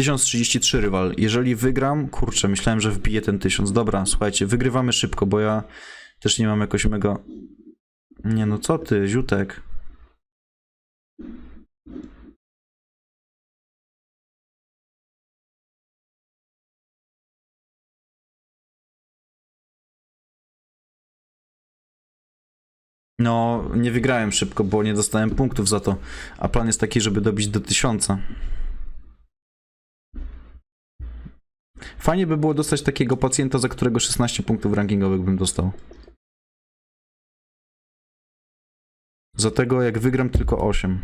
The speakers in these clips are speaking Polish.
1033 rywal. Jeżeli wygram, kurczę, myślałem, że wbiję ten 1000. Dobra, słuchajcie, wygrywamy szybko, bo ja też nie mam jakoś mega... Nie no, co ty, ziutek? No, nie wygrałem szybko, bo nie dostałem punktów za to. A plan jest taki, żeby dobić do 1000. Fajnie by było dostać takiego pacjenta, za którego 16 punktów rankingowych bym dostał. Za tego, jak wygram, tylko 8.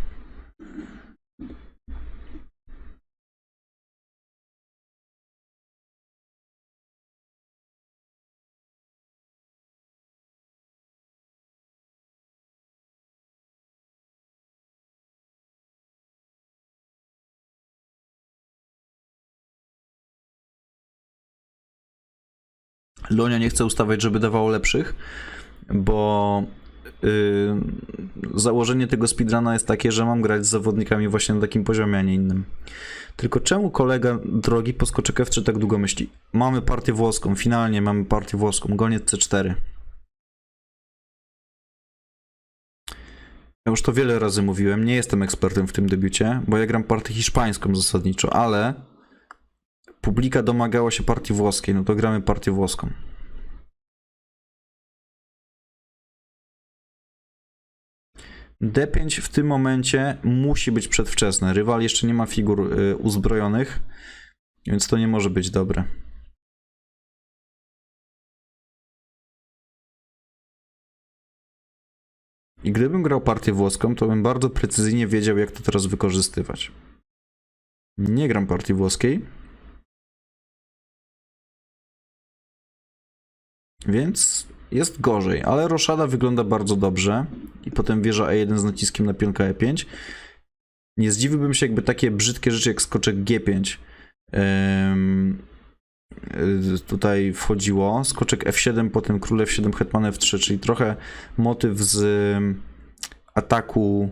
Lonia nie chce ustawiać, żeby dawało lepszych, bo yy, założenie tego speedruna jest takie, że mam grać z zawodnikami właśnie na takim poziomie, a nie innym. Tylko czemu kolega drogi F3 tak długo myśli? Mamy partię włoską, finalnie mamy partię włoską, goniec C4. Ja już to wiele razy mówiłem, nie jestem ekspertem w tym debiucie, bo ja gram partię hiszpańską zasadniczo, ale publika domagała się partii włoskiej, no to gramy partię włoską. D5 w tym momencie musi być przedwczesne. Rywal jeszcze nie ma figur y, uzbrojonych, więc to nie może być dobre. I gdybym grał partię włoską, to bym bardzo precyzyjnie wiedział, jak to teraz wykorzystywać. Nie gram partii włoskiej. Więc jest gorzej, ale roszada wygląda bardzo dobrze. I potem wieża E1 z naciskiem na pionka E5. Nie zdziwiłbym się, jakby takie brzydkie rzeczy jak skoczek G5 em, y, tutaj wchodziło. Skoczek F7, potem król F7, hetman F3, czyli trochę motyw z ataku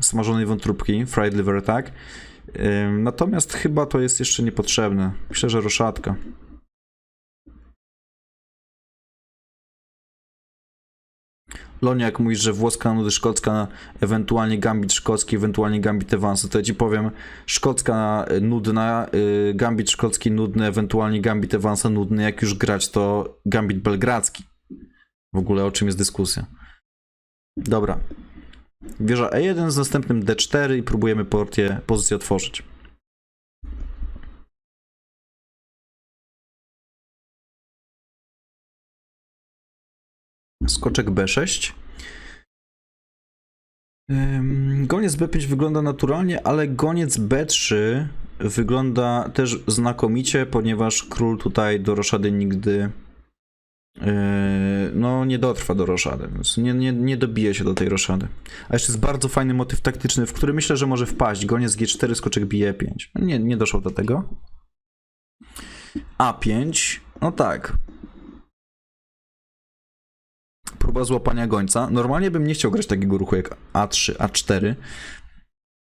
smażonej wątróbki, fried liver attack. Natomiast chyba to jest jeszcze niepotrzebne. Myślę, że roszadka. Lonia, jak mówisz, że włoska nudy, szkocka, ewentualnie gambit szkocki, ewentualnie gambit Evansa, to ja ci powiem, szkocka nudna, y, gambit szkocki nudny, ewentualnie gambit Evansa nudny, jak już grać, to gambit belgradzki. W ogóle o czym jest dyskusja. Dobra. Wieża E1 z następnym D4 i próbujemy portię, pozycję otworzyć. Skoczek B6. Ym, Goniec B5 wygląda naturalnie, ale goniec B3 wygląda też znakomicie, ponieważ król tutaj do roszady nigdy yy, no nie dotrwa do roszady, więc nie, nie, nie dobije się do tej roszady. A jeszcze jest bardzo fajny motyw taktyczny, w który myślę, że może wpaść. Goniec G4, skoczek bije 5 Nie, nie doszło do tego. A5, no tak, próba złapania gońca. Normalnie bym nie chciał grać takiego ruchu jak A3, A4.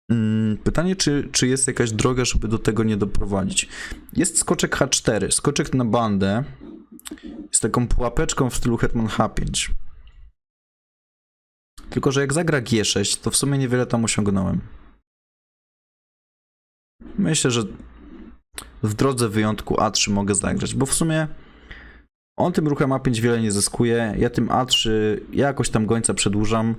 Mm, Pytanie, czy, czy jest jakaś droga, żeby do tego nie doprowadzić. Jest skoczek H4, skoczek na bandę z taką pułapeczką w stylu Hetman H5. Tylko, że jak zagra G6, to w sumie niewiele tam osiągnąłem. Myślę, że w drodze wyjątku A3 mogę zagrać, bo w sumie on tym ruchem A5 wiele nie zyskuje. Ja tym A3, ja jakoś tam gońca przedłużam.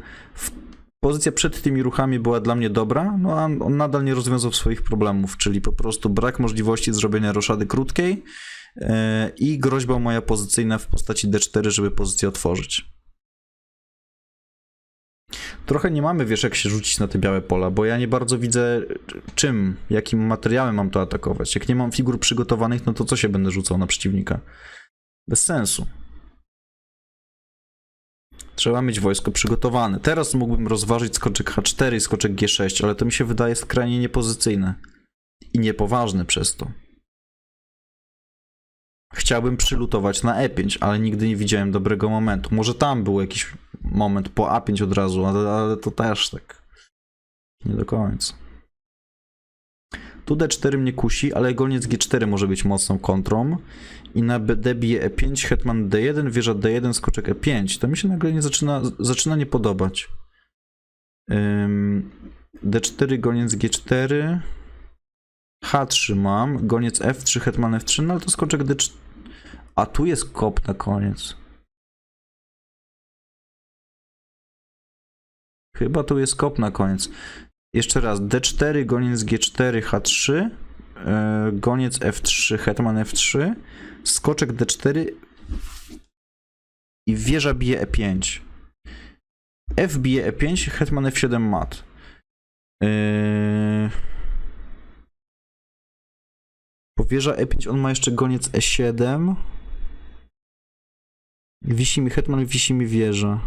Pozycja przed tymi ruchami była dla mnie dobra, no a on nadal nie rozwiązał swoich problemów, czyli po prostu brak możliwości zrobienia roszady krótkiej yy, i groźba moja pozycyjna w postaci D4, żeby pozycję otworzyć. Trochę nie mamy, wiesz, jak się rzucić na te białe pola, bo ja nie bardzo widzę czym, jakim materiałem mam to atakować. Jak nie mam figur przygotowanych, no to co się będę rzucał na przeciwnika? Bez sensu. Trzeba mieć wojsko przygotowane. Teraz mógłbym rozważyć skoczek H4 i skoczek G6, ale to mi się wydaje skrajnie niepozycyjne. I niepoważne przez to. Chciałbym przylutować na E5, ale nigdy nie widziałem dobrego momentu. Może tam był jakiś moment po A5 od razu, ale, ale to też tak. Nie do końca. Tu D4 mnie kusi, ale goniec G4 może być mocną kontrą. I na BD bije E5, hetman D1, wieża D1, skoczek E5. To mi się nagle nie zaczyna, zaczyna nie podobać. Ym, D4, goniec G4. H3 mam, goniec F3, hetman F3, no ale to skoczek D4. A tu jest kop na koniec. Chyba tu jest kop na koniec. Jeszcze raz, D4, goniec G4, H3, yy, goniec F3, hetman F3, skoczek D4 i wieża bije E5. F bije E5, hetman F7 mat. Yy... Bo wieża E5, on ma jeszcze goniec E7. Wisi mi hetman, wisi mi wieża.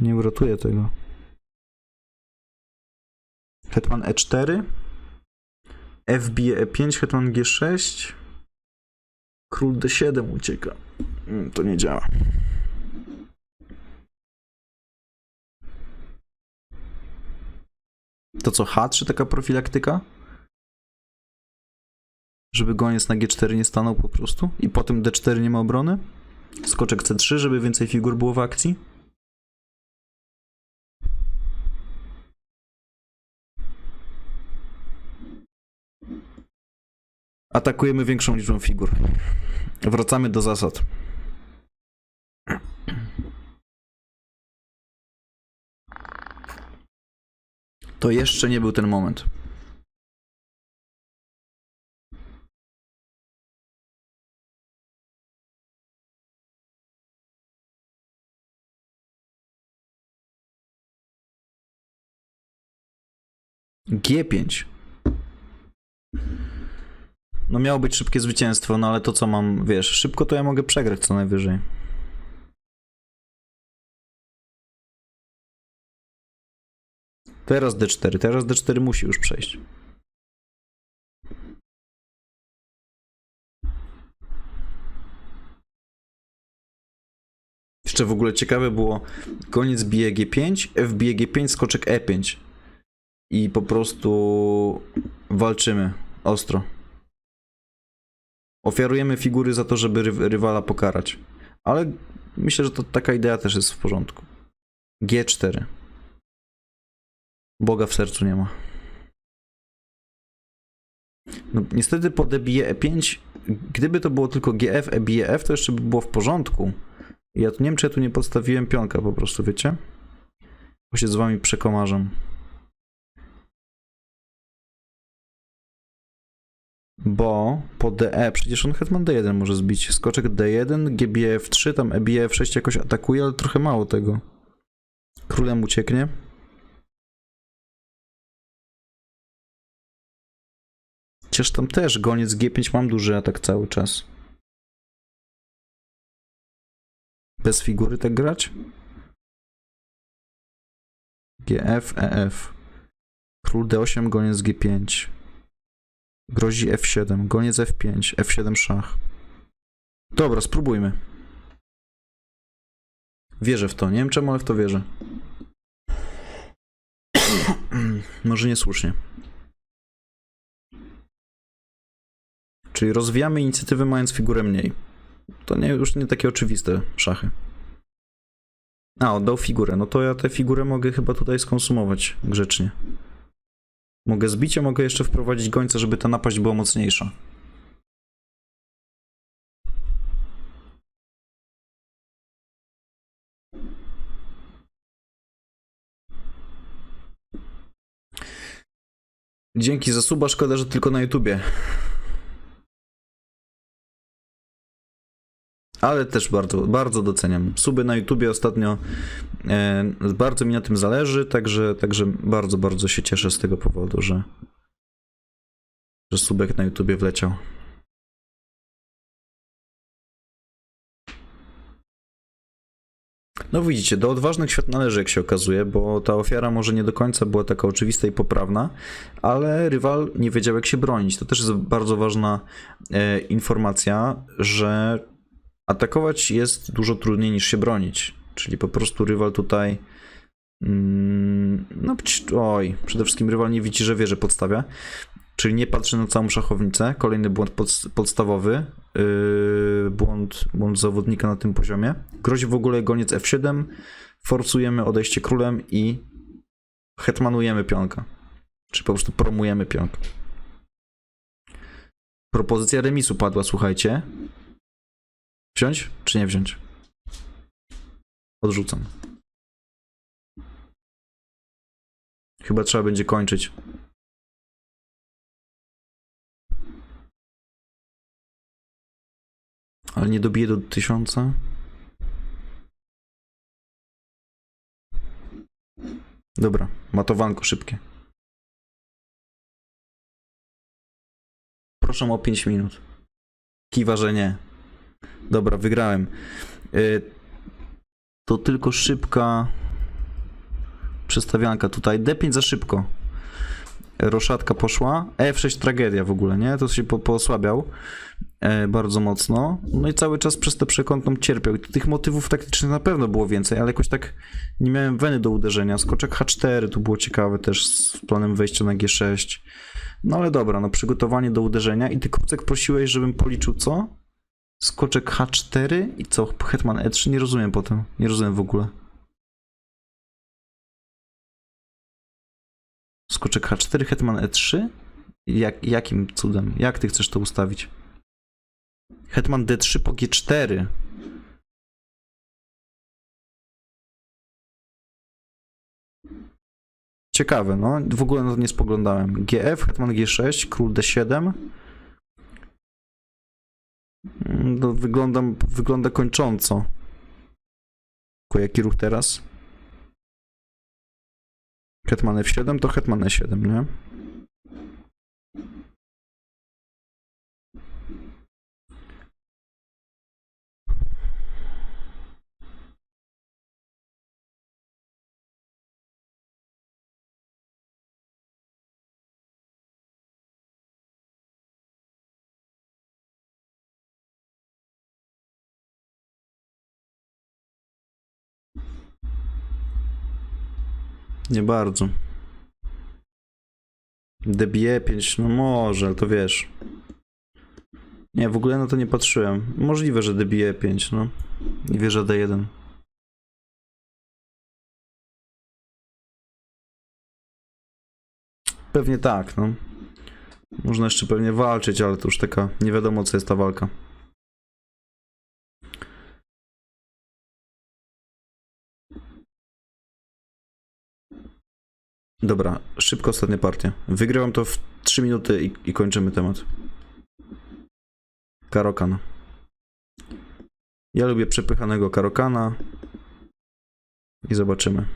Nie uratuję tego. Hetman E4. F bije E5, hetman G6. Król D7 ucieka. Mm, To nie działa. To co, H3 taka profilaktyka? Żeby goniec na G4 nie stanął po prostu? I potem D4 nie ma obrony? Skoczek C3, żeby więcej figur było w akcji? Atakujemy większą liczbą figur. Wracamy do zasad. To jeszcze nie był ten moment. G5. No miało być szybkie zwycięstwo, no ale to co mam, wiesz, szybko to ja mogę przegrać co najwyżej. Teraz D4, teraz D4 musi już przejść. Jeszcze w ogóle ciekawe było, koniec bije G5, F bije G5, skoczek E5. I po prostu walczymy ostro. Ofiarujemy figury za to, żeby ry- rywala pokarać. Ale myślę, że to taka idea też jest w porządku. G4. Boga w sercu nie ma. No, niestety po D bije E5, gdyby to było tylko GF, E bije F, to jeszcze by było w porządku. Ja tu nie wiem, czy ja tu nie podstawiłem pionka po prostu, wiecie? Bo się z wami przekomarzam. Bo po DE, przecież on hetman D1 może zbić. Skoczek D1, GBF3, tam E EBF6 jakoś atakuje, ale trochę mało tego. Królem ucieknie. Chociaż tam też goniec G5 mam duży atak cały czas. Bez figury tak grać? GF, EF. Król D8, goniec G5. Grozi F7, goniec F5, F7 szach. Dobra, spróbujmy. Wierzę w to, nie wiem czemu, ale w to wierzę. Może niesłusznie. Czyli rozwijamy inicjatywę mając figurę mniej. To nie, już nie takie oczywiste szachy. A, oddał figurę. No to ja tę figurę mogę chyba tutaj skonsumować grzecznie. Mogę zbić, a mogę jeszcze wprowadzić gońca, żeby ta napaść była mocniejsza. Dzięki za suba, szkoda, że tylko na YouTubie. Ale też bardzo, bardzo doceniam. Suby na YouTubie ostatnio e, bardzo mi na tym zależy, także, także bardzo, bardzo się cieszę z tego powodu, że, że subek na YouTubie wleciał. No widzicie, do odważnych świat należy, jak się okazuje, bo ta ofiara może nie do końca była taka oczywista i poprawna, ale rywal nie wiedział, jak się bronić. To też jest bardzo ważna e, informacja, że atakować jest dużo trudniej niż się bronić. Czyli po prostu rywal tutaj Mm, No, oj, przede wszystkim rywal nie widzi, że wie, że podstawia. Czyli nie patrzy na całą szachownicę. Kolejny błąd pod, podstawowy. Yy, błąd, błąd zawodnika na tym poziomie. Grozi w ogóle goniec F7. Forsujemy odejście królem i hetmanujemy pionka. Czy po prostu promujemy pionka. Propozycja remisu padła, słuchajcie. Wziąć czy nie wziąć? Odrzucam. Chyba trzeba będzie kończyć. Ale nie dobiję do tysiąca. Dobra, matowanko szybkie. Proszę o 5 minut. Kiwa, że nie. Dobra, wygrałem. Y, To tylko szybka przestawianka tutaj. D5 za szybko. Roszatka poszła. F6 tragedia w ogóle, nie? To się po, poosłabiał e, bardzo mocno. No i cały czas przez tę przekątną cierpiał. Tych motywów taktycznych na pewno było więcej, ale jakoś tak nie miałem weny do uderzenia. Skoczek H4 tu było ciekawe też z planem wejścia na G6. No ale dobra, no przygotowanie do uderzenia. I ty Krucek prosiłeś, żebym policzył co? Skoczek H4 i co? Hetman E3? Nie rozumiem potem. Nie rozumiem w ogóle. Skoczek H4, Hetman E3? Jak, jakim cudem? Jak ty chcesz to ustawić? Hetman D3 po G4. Ciekawe, no. W ogóle na to nie spoglądałem. GF, Hetman G6, Król D7. Mm, To wygląda, wygląda kończąco. Tylko jaki ruch teraz? Hetman F7 to Hetman E7, nie? Nie bardzo. DBE 5, no może, ale to wiesz. Nie, w ogóle na to nie patrzyłem. Możliwe, że DBE 5, no. I wieża D1. Pewnie tak, no. Można jeszcze pewnie walczyć, ale to już taka nie wiadomo co jest ta walka. Dobra, szybko ostatnia partia. Wygrywam to w 3 minuty i, i kończymy temat. Karokan. Ja lubię przepychanego Karokana. I zobaczymy.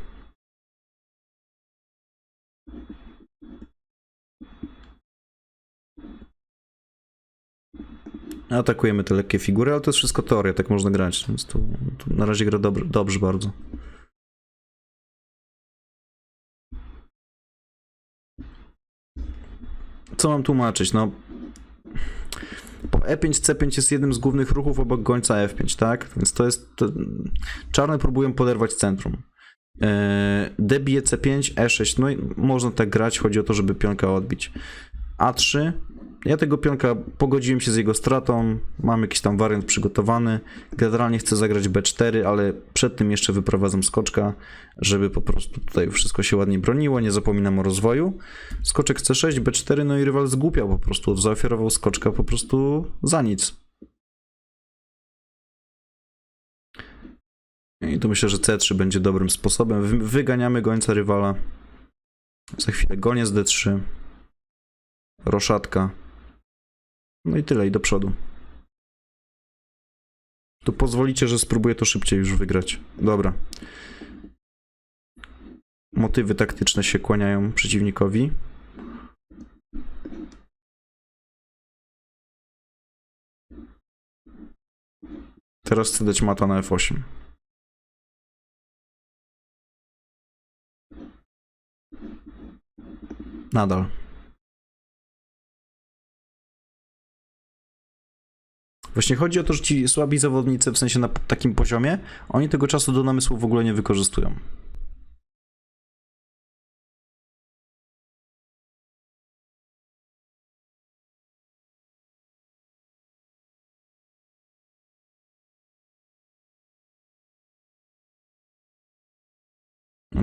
Atakujemy te lekkie figury, ale to jest wszystko teoria, tak można grać, więc tu, tu na razie gra dobrze bardzo. Co mam tłumaczyć? No. Po E5, C5 jest jednym z głównych ruchów obok gońca F5, tak? Więc to jest. To... Czarne próbują poderwać centrum. Eee, D bije C5, E6. No i można tak grać, chodzi o to, żeby pionka odbić. A3. Ja tego pionka pogodziłem się z jego stratą. Mam jakiś tam wariant przygotowany. Generalnie chcę zagrać B4, ale przed tym jeszcze wyprowadzam skoczka, żeby po prostu tutaj wszystko się ładnie broniło. Nie zapominam o rozwoju. Skoczek C6, B4, no i rywal zgłupiał po prostu. Zaoferował skoczka po prostu za nic. I tu myślę, że C3 będzie dobrym sposobem. Wy- Wyganiamy gońca rywala. Za chwilę goniec D3. Roszatka. No i tyle, i do przodu. Tu pozwolicie, że spróbuję to szybciej już wygrać. Dobra. Motywy taktyczne się kłaniają przeciwnikowi. Teraz chcę dać mata na F8. Nadal. Właśnie chodzi o to, że ci słabi zawodnicy, w sensie na takim poziomie, oni tego czasu do namysłu w ogóle nie wykorzystują.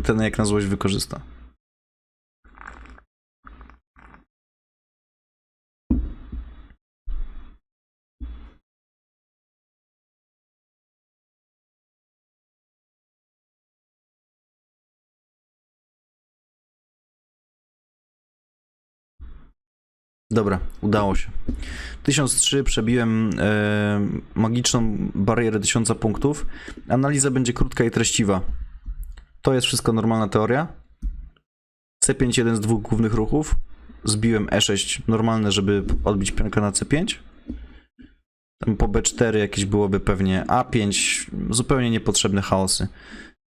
Ten jak na złość wykorzysta. Dobra, udało się. 1003 przebiłem e, magiczną barierę 1000 punktów. Analiza będzie krótka i treściwa. To jest wszystko normalna teoria. C5 jeden z dwóch głównych ruchów. Zbiłem E6 normalne, żeby odbić pionka na C5. Tam po B4 jakieś byłoby pewnie A5, zupełnie niepotrzebne chaosy.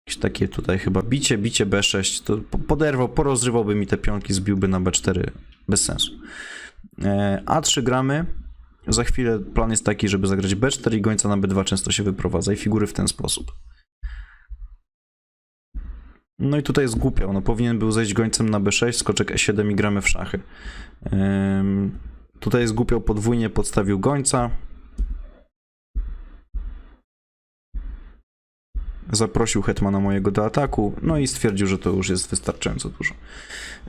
Jakieś takie tutaj chyba bicie, bicie B6, to po- poderwał, porozrywałby mi te pionki, zbiłby na B4 bez sensu. E, A3 gramy. Za chwilę plan jest taki, żeby zagrać B4 i gońca na B2 często się wyprowadza i figury w ten sposób. No i tutaj zgłupiał, no powinien był zejść gońcem na B6, skoczek E7 i gramy w szachy. Tutaj zgłupiał podwójnie, podstawił gońca. Zaprosił hetmana mojego do ataku, no i stwierdził, że to już jest wystarczająco dużo.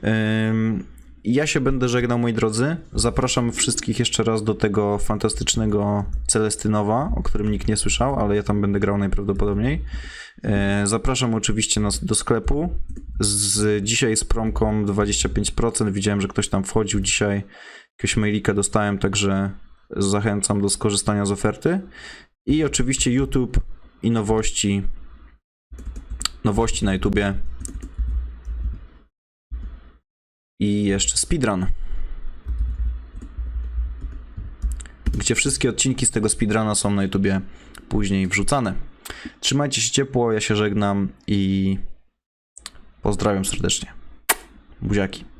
Ym, ja się będę żegnał, moi drodzy. Zapraszam wszystkich jeszcze raz do tego fantastycznego Celestynowa, o którym nikt nie słyszał, ale ja tam będę grał najprawdopodobniej. E, Zapraszam oczywiście nas do sklepu. Z, dzisiaj z promką 25%. Widziałem, że ktoś tam wchodził dzisiaj. Jakiegoś mailika dostałem, także zachęcam do skorzystania z oferty. I oczywiście YouTube i nowości. Nowości na YouTubie. I jeszcze speedrun. Gdzie wszystkie odcinki z tego speedruna są na YouTubie później wrzucane. Trzymajcie się ciepło, ja się żegnam i pozdrawiam serdecznie. Buziaki.